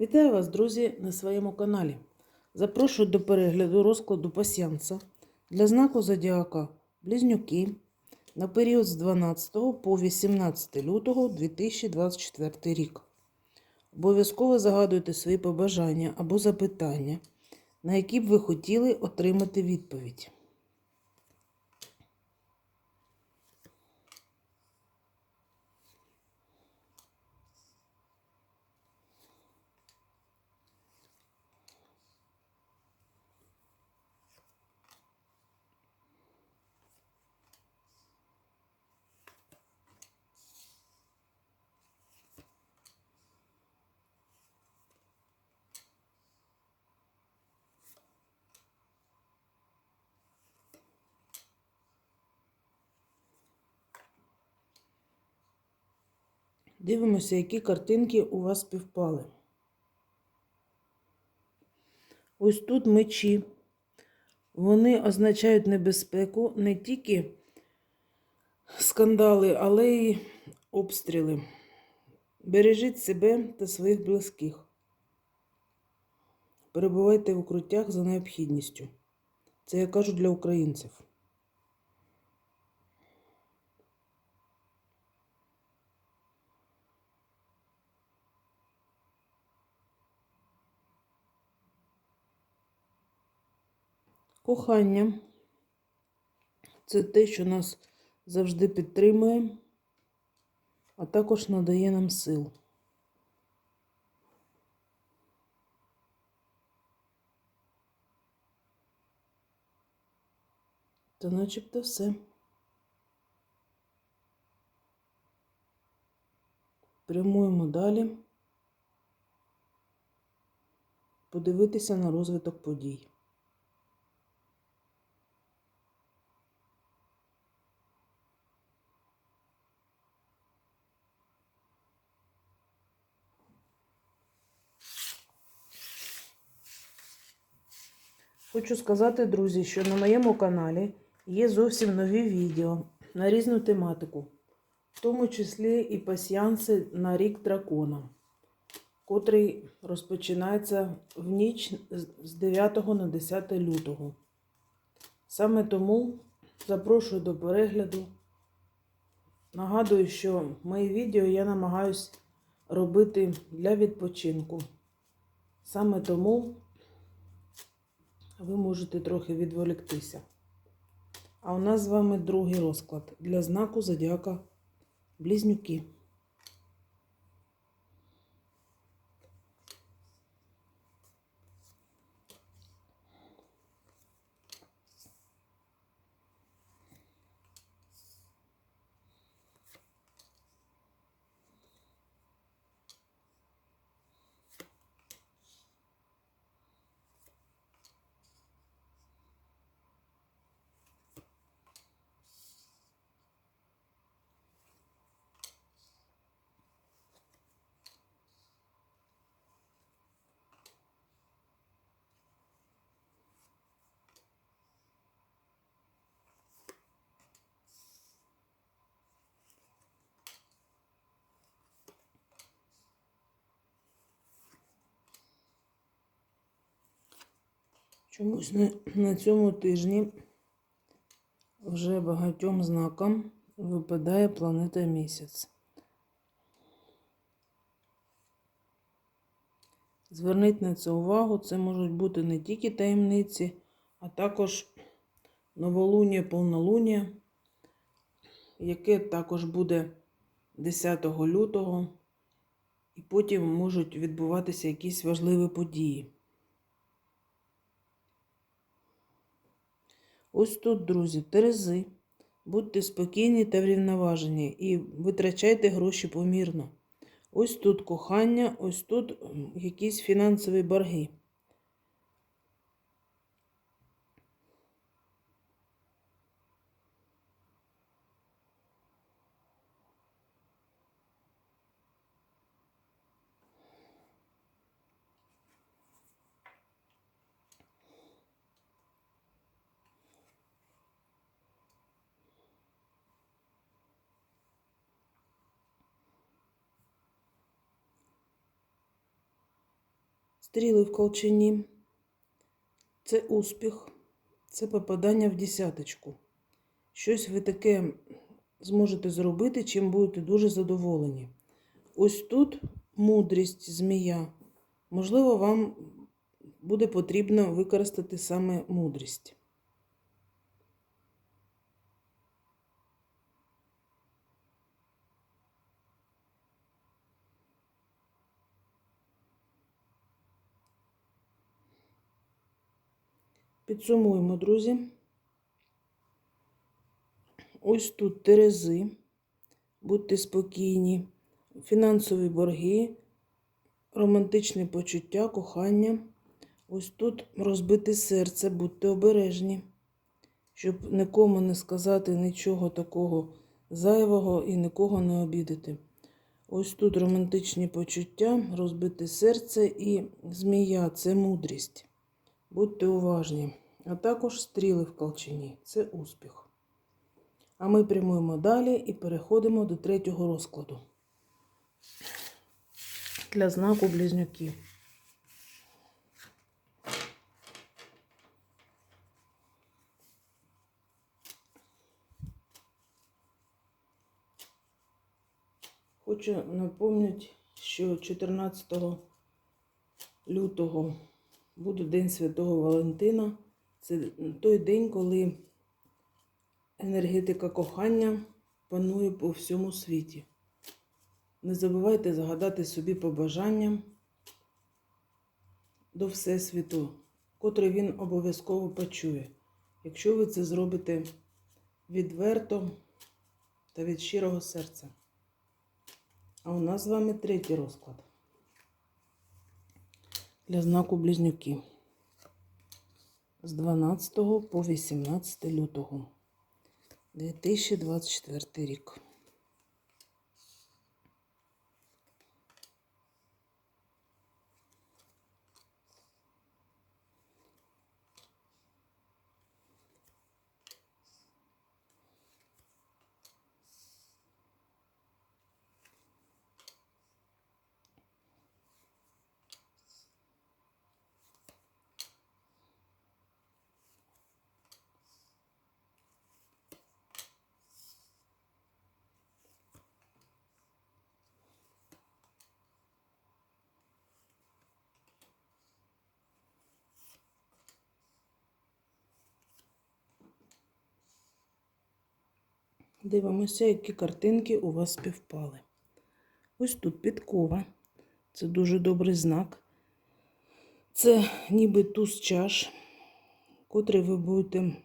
Вітаю вас, друзі, на своєму каналі. Запрошую до перегляду розкладу пасіянса для знаку Зодіака Близнюки на період з 12 по 18 лютого 2024 рік. Обов'язково загадуйте свої побажання або запитання, на які б ви хотіли отримати відповідь. Дивимося, які картинки у вас співпали. Ось тут мечі. Вони означають небезпеку не тільки скандали, але й обстріли. Бережіть себе та своїх близьких. Перебувайте в укриттях за необхідністю. Це я кажу для українців. Кохання це те, що нас завжди підтримує, а також надає нам сил. Та начебто все. Прямуємо далі. Подивитися на розвиток подій. Хочу сказати, друзі, що на моєму каналі є зовсім нові відео на різну тематику, в тому числі і пасіянси на рік дракона, котрий розпочинається в ніч з 9 на 10 лютого. Саме тому запрошую до перегляду. Нагадую, що мої відео я намагаюсь робити для відпочинку. Саме тому ви можете трохи відволіктися. А у нас з вами другий розклад для знаку Зодіака Близнюки. Чомусь на, цьому тижні вже багатьом знакам випадає планета місяць. Зверніть на це увагу, це можуть бути не тільки таємниці, а також новолуння, повнолуння, яке також буде 10 лютого, і потім можуть відбуватися якісь важливі події. Ось тут, друзі, терези. Будьте спокійні та врівноважені і витрачайте гроші помірно. Ось тут кохання, ось тут якісь фінансові борги. Стріли в колчині. Це успіх, це попадання в десяточку. Щось ви таке зможете зробити, чим будете дуже задоволені. Ось тут мудрість змія. Можливо, вам буде потрібно використати саме мудрість. Підсумуємо, друзі. Ось тут терези. Будьте спокійні, фінансові борги, романтичне почуття, кохання. Ось тут розбите серце, будьте обережні, щоб нікому не сказати нічого такого зайвого і нікого не обідати. Ось тут романтичні почуття, розбите серце і змія це мудрість. Будьте уважні. А також стріли в колчині це успіх. А ми прямуємо далі і переходимо до третього розкладу для знаку близнюків. Хочу напомнити, що 14 лютого буде День Святого Валентина. Це той день, коли енергетика кохання панує по всьому світі. Не забувайте загадати собі побажання до Всесвіту, котре він обов'язково почує, якщо ви це зробите відверто та від щирого серця. А у нас з вами третій розклад для знаку близнюки з 12 по 18 лютого 2024 рік. Дивимося, які картинки у вас співпали. Ось тут підкова. Це дуже добрий знак. Це ніби туз чаш, котрий ви будете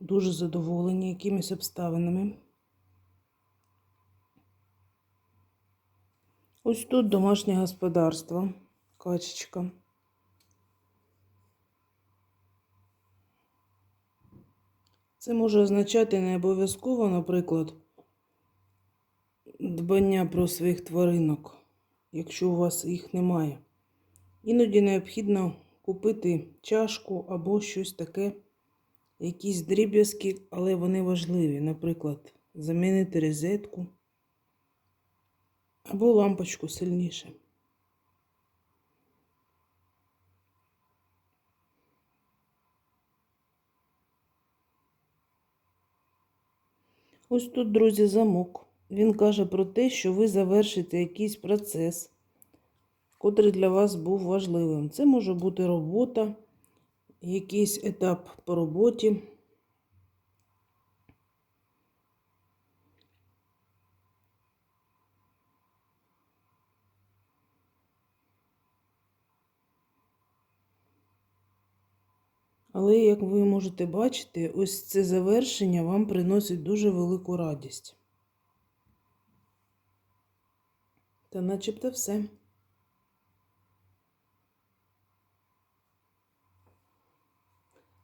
дуже задоволені якимись обставинами. Ось тут домашнє господарство, качечка. Це може означати не обов'язково, наприклад, дбання про своїх тваринок, якщо у вас їх немає. Іноді необхідно купити чашку або щось таке, якісь дріб'язки, але вони важливі. Наприклад, замінити розетку або лампочку сильніше. Ось тут, друзі, замок. Він каже про те, що ви завершите якийсь процес, котрий для вас був важливим. Це може бути робота, якийсь етап по роботі. Але, як ви можете бачити, ось це завершення вам приносить дуже велику радість. Та начебто все.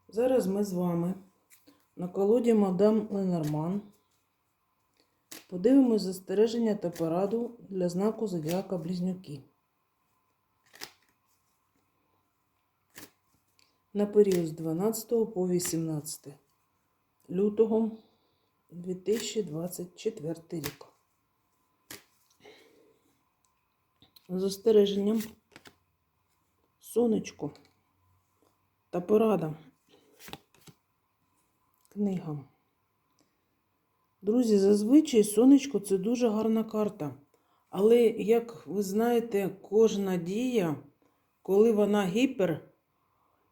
Зараз ми з вами на колоді мадам Ленорман подивимось застереження та пораду для знаку Зодіака Близнюки. На період з 12 по 18 лютого 2024 рік. Застереженням сонечко та порада. Книга. Друзі, зазвичай сонечко це дуже гарна карта. Але, як ви знаєте, кожна дія, коли вона гіпер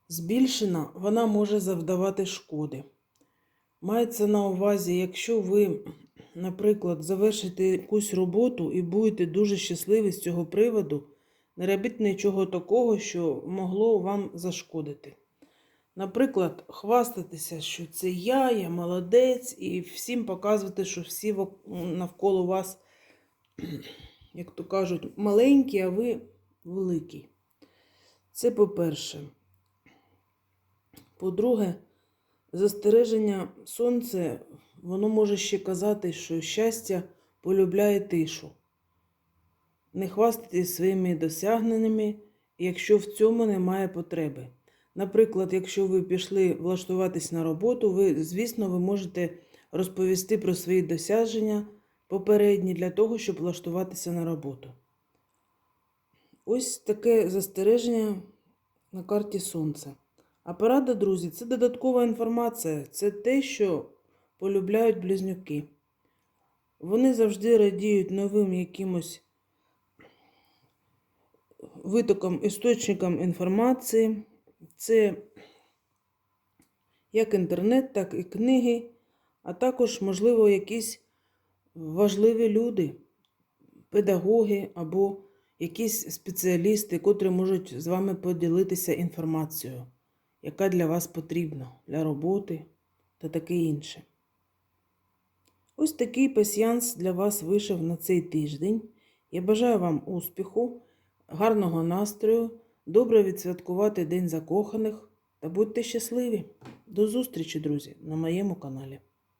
збільшена, вона може завдавати шкоди. Мається на увазі, якщо ви, наприклад, завершите якусь роботу і будете дуже щасливі з цього приводу, не робіть нічого такого, що могло вам зашкодити. Наприклад, хвастатися, що це я, я молодець, і всім показувати, що всі навколо вас, як то кажуть, маленькі, а ви великий. Це по-перше. По-друге, застереження сонце, воно може ще казати, що щастя полюбляє тишу. Не хвастайтесь своїми досягненнями, якщо в цьому немає потреби. Наприклад, якщо ви пішли влаштуватись на роботу, ви, звісно, ви можете розповісти про свої досягнення попередні для того, щоб влаштуватися на роботу. Ось таке застереження на карті Сонця. А порада, друзі, це додаткова інформація. Це те, що полюбляють близнюки. Вони завжди радіють новим якимось витоком, істочникам інформації. Це як інтернет, так і книги, а також, можливо, якісь важливі люди, педагоги або якісь спеціалісти, котрі можуть з вами поділитися інформацією, яка для вас потрібна для роботи та таке інше. Ось такий пасіянс для вас вийшов на цей тиждень. Я бажаю вам успіху, гарного настрою, добре відсвяткувати День закоханих та будьте щасливі! До зустрічі, друзі, на моєму каналі.